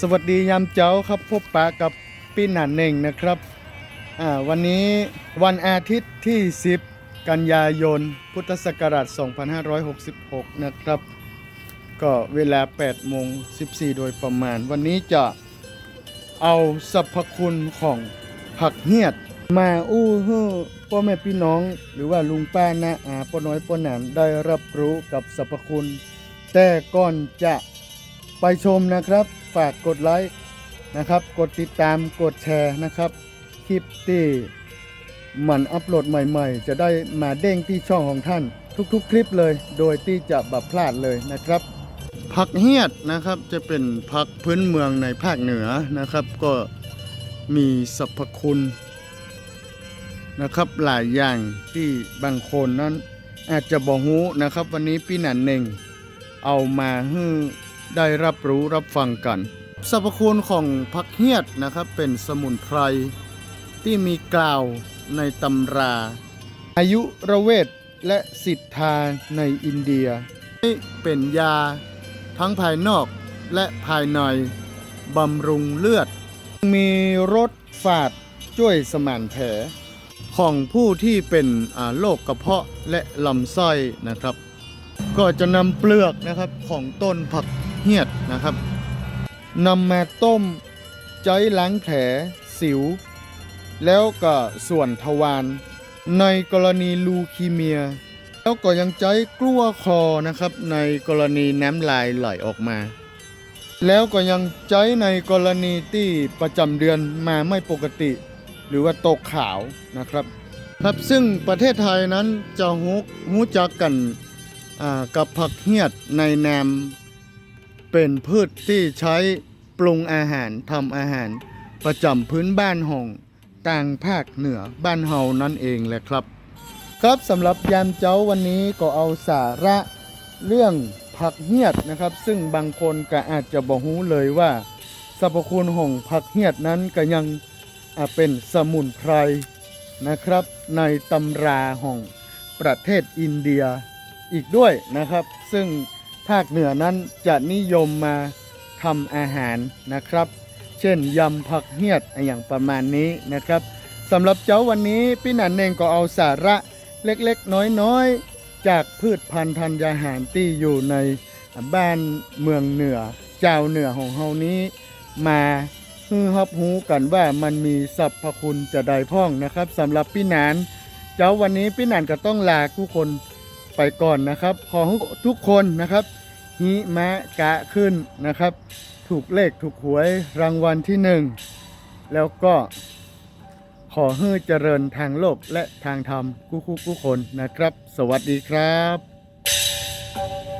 สวัสดียามเจ้าครับพบปะกับพี่หนานเน่งนะครับวันนี้วันอาทิตย์ที่ 10 กันยายน พุทธศักราช 2566 นะครับ ก็เวลา8โมง14 โดยประมาณ วันนี้จะเอาสรรพคุณของผักเหียด มาอู้ฮื้อพ่อแม่พี่น้องหรือว่าลุงป้าน้าอาป้าน้อยป้าหนานได้รับรู้กับสรรพคุณ แต่ก่อนจะไปชมนะครับ ฝากกดไลค์นะครับ กดติดตามกดแชร์นะครับ คลิปที่มันอัปโหลดใหม่ๆ จะได้มาเด้งที่ช่องของท่าน ทุกๆ คลิปเลย โดยที่จะบับพลาดเลยนะครับ ผักเฮียดนะครับจะเป็นผักพื้นเมืองในภาคเหนือนะครับ ก็มีสรรพคุณนะครับหลายอย่างที่บางคนนั้นอาจจะบอกฮู้นะครับ วันนี้พี่หนันเน่งเอามาให้ ได้รับรู้รับฟังกัน สรรพคุณของผักเฮียดนะครับเป็นสมุนไพรที่มีกล่าวในตำรา อายุระเวทและสิทธาในอินเดียเป็นยาทั้งภายนอกและภายในบำรุงเลือด มีรสฝาดช่วยสมานแผล ของผู้ที่เป็นโรคกระเพาะและลำไส้นะครับ ก็จะนำเปลือกนะครับของต้นผัก เหียดนะครับนำมาต้มใจล้างแผลสิว แล้วก็ส่วนทวารในกรณีลูคีเมีย แล้วก็ยังใจกลั้วคอนะครับ ในกรณีน้ำลายไหลออกมา แล้วก็ยังใจในกรณีที่ประจำเดือนมาไม่ปกติ หรือว่าตกขาวนะครับ ครับซึ่งประเทศไทยนั้นจะฮู้ฮู้จักกันกับผักเหียดในนาม เป็นพืชที่ใช้ปรุงอาหารทำอาหาร ประจำพื้นบ้านของต่างภาคเหนือบ้านเฮานั่นเองแหละครับ ครับสำหรับยามเจ้าวันนี้ก็เอาสาระเรื่องผักเหียดนะครับ ซึ่งบางคนก็อาจจะบอกฮู้เลยว่าสรรพคุณของผักเหียดนั้นก็ยังอ่าเป็นสมุนไพรนะครับ ในตำราของประเทศอินเดียอีกด้วยนะครับ ซึ่ง ภาคเหนือนั้นจะนิยมมาทำอาหารนะครับ เช่นยำผักเหียดอย่างประมาณนี้นะครับสำหรับเจ้าวันนี้พี่หนันเองก็เอาสาระเล็กๆ น้อยๆ จากพืชพันธุ์ธัญญาหารที่อยู่ในบ้านเมืองเหนือ เจ้าเหนือของเฮานี้ มาฮือฮับหูกันว่ามันมีสรรพคุณจะใดพ้องนะครับสำหรับพี่หนาน เจ้าวันนี้พี่หนานก็ต้องลาทุกคน ไปก่อนนะครับ ขอทุกคนนะครับฮิมะกะขึ้นนะครับ ถูกเลขถูกหวยรางวัลที่หนึ่งแล้วก็ขอให้เจริญทางโลกและทางธรรมคู่คู่คู่คนนะครับ สวัสดีครับ